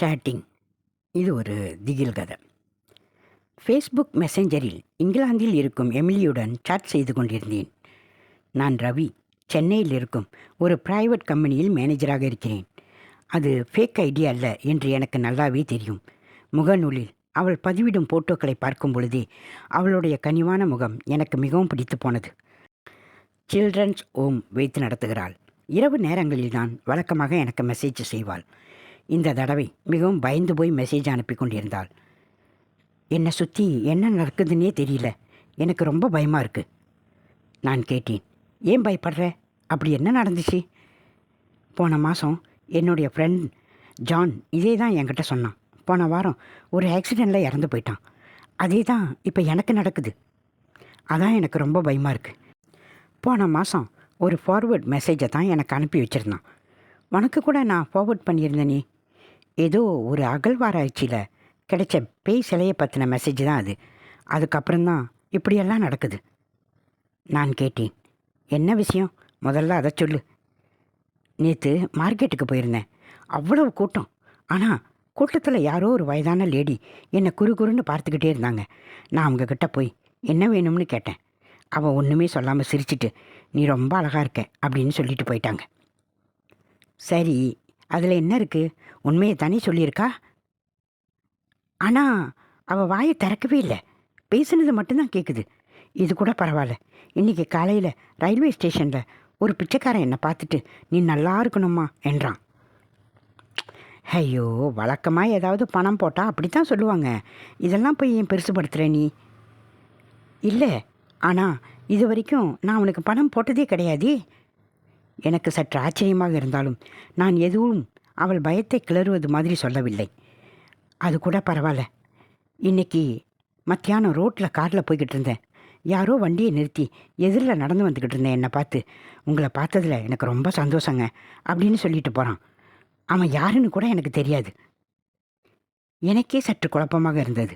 Chatting இது ஒரு திகில் கதை. ஃபேஸ்புக் மெசஞ்சரில் இங்கிலாந்தில் இருக்கும் எமிலியுடன் சாட் செய்து கொண்டிருந்தேன். நான் ரவி சென்னையில் இருக்கும் ஒரு பிரைவேட் கம்பெனியில் மேனேஜராக இருக்கிறேன். அது ஃபேக் ஐடி அல்ல என்று எனக்கு நல்லாவே தெரியும். முகநூலில் அவள் பதிவிடும் போட்டோக்களை பார்க்கும் பொழுதே அவளுடைய கனிவான முகம் எனக்கு மிகவும் பிடித்து போனது. சில்ட்ரன்ஸ் ஹோம் வைத்து நடத்துகிறாள். இரவு நேரங்களில் தான் வழக்கமாக எனக்கு மெசேஜ் செய்வாள். இந்த தடவை மிகவும் பயந்து போய் மெசேஜ் அனுப்பி கொண்டிருந்தாள் என்னை சுற்றி என்ன நடக்குதுன்னே தெரியல. எனக்கு ரொம்ப பயமாக இருக்கு. நான் கேட்டேன். ஏன் பயப்படுற? அப்படி என்ன நடந்துச்சு? போன மாதம் என்னுடைய ஃப்ரெண்ட் ஜான் இதே தான் என்கிட்ட சொன்னான். போன வாரம் ஒரு ஆக்சிடெண்ட்டில் இறந்து போயிட்டான். அதே தான் இப்போ எனக்கு நடக்குது. அதான் எனக்கு ரொம்ப பயமாக இருக்குது போன மாதம் ஒரு ஃபார்வேர்ட் மெசேஜை தான் எனக்கு அனுப்பி வச்சுருந்தான். உனக்கு கூட நான் ஃபார்வேர்ட் பண்ணியிருந்தேனே. ஏதோ ஒரு அகழ்வாராய்ச்சியில் கிடைச்ச பேய் சிலையை பற்றின மெசேஜ் தான் அது. அதுக்கப்புறம்தான் இப்படியெல்லாம் நடக்குது. நான் கேட்டேன் என்ன விஷயம்? முதல்ல அதை சொல்லு. நேற்று மார்க்கெட்டுக்கு போயிருந்தேன். அவ்வளவு கூட்டம். ஆனால் கூட்டத்தில் யாரோ ஒரு வயதான லேடி என்னை குறு குறுன்னு பார்த்துக்கிட்டே இருந்தாங்க. நான் அவங்கக்கிட்ட போய் என்ன வேணும்னு கேட்டேன். அவள் ஒன்றுமே சொல்லாமல் சிரிச்சிட்டு நீ ரொம்ப அழகாக இருக்க அப்படின்னு சொல்லிட்டு போயிட்டாங்க. சரி அதில் என்ன இருக்குது உண்மையை தானே சொல்லியிருக்கா? ஆனால் அவள் வாயை திறக்கவே இல்லை. பேசுனது மட்டும்தான் கேட்குது இது கூட பரவாயில்ல இன்றைக்கி காலையில் ரயில்வே ஸ்டேஷனில் ஒரு பிச்சைக்காரன் என்னை பார்த்துட்டு நீ நல்லா இருக்கணுமா என்றான். ஐயோ வழக்கமாக ஏதாவது பணம் போட்டால் அப்படி தான் சொல்லுவாங்க. இதெல்லாம் போய் ஏன் பெருசுபடுத்துகிற நீ? இல்லை. ஆனால் இது வரைக்கும் நான் அவனுக்கு பணம் போட்டதே கிடையாதே. எனக்கு சற்று ஆச்சரியமாக இருந்தாலும் நான் எதுவும் அவள் பயத்தை கிளறுவது மாதிரி சொல்லவில்லை. அது கூட பரவாயில்ல. இன்னைக்கு மத்தியானம் ரோட்டில் காரில் போய்கிட்டு இருந்தேன். யாரோ வண்டியை நிறுத்தி எதிரில் நடந்து வந்துக்கிட்டு இருந்தேன் என்னை பார்த்து. உங்களை பார்த்ததில் எனக்கு ரொம்ப சந்தோஷங்க அப்படின்னு சொல்லிட்டு போகிறான் அவன் யாருன்னு கூட எனக்கு தெரியாது. எனக்கே சற்று குழப்பமாக இருந்தது.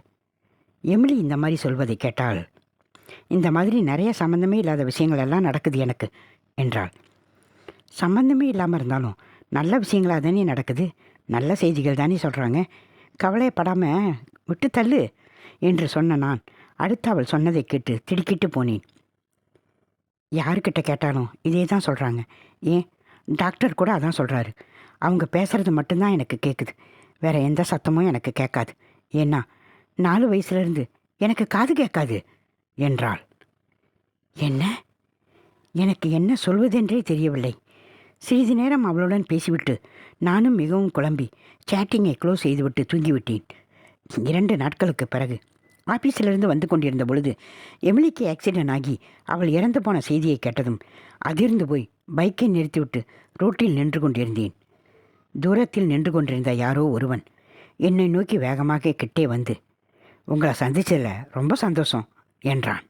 எமிலி இந்த மாதிரி சொல்வதை கேட்டால் இந்த மாதிரி நிறைய சம்மந்தமே இல்லாத விஷயங்கள் எல்லாம் நடக்குது எனக்கு என்றாள். சம்மந்தமே இல்லாமல் இருந்தாலும் நல்ல விஷயங்களாக தானே நடக்குது. நல்ல செய்திகள் தானே சொல்கிறாங்க கவலைப்படாமல் விட்டு தள்ளு என்று சொன்ன நான் அடுத்து அவள் சொன்னதை கேட்டு திடுக்கிட்டு போனேன். யாருக்கிட்ட கேட்டாலும் இதே தான் சொல்கிறாங்க ஏன்? டாக்டர் கூட அதான் சொல்கிறாரு அவங்க பேசுகிறது மட்டும்தான் எனக்கு கேட்குது வேற எந்த சத்தமும் எனக்கு கேட்காது. ஏன்னா நாலு வயசுலேருந்து எனக்கு காது கேட்காது என்றாள். என்ன? எனக்கு என்ன சொல்வதென்றே தெரியவில்லை. சிறிது நேரம் அவளுடன் பேசிவிட்டு நானும் மிகவும் குழம்பி சேட்டிங்கை க்ளோஸ் செய்துவிட்டு தூங்கிவிட்டேன். இரண்டு நாட்களுக்கு பிறகு ஆஃபீஸிலிருந்து வந்து கொண்டிருந்த பொழுது எமிலிக்கு ஆக்சிடென்ட் ஆகி அவள் இறந்து போன செய்தியை கேட்டதும் அதிர்ந்து போய் பைக்கை நிறுத்திவிட்டு ரோட்டில் நின்று கொண்டிருந்தேன். தூரத்தில் நின்று கொண்டிருந்த யாரோ ஒருவன் என்னை நோக்கி வேகமாக கிட்டே வந்து உங்களை சந்திச்சதில் ரொம்ப சந்தோஷம் என்றான்.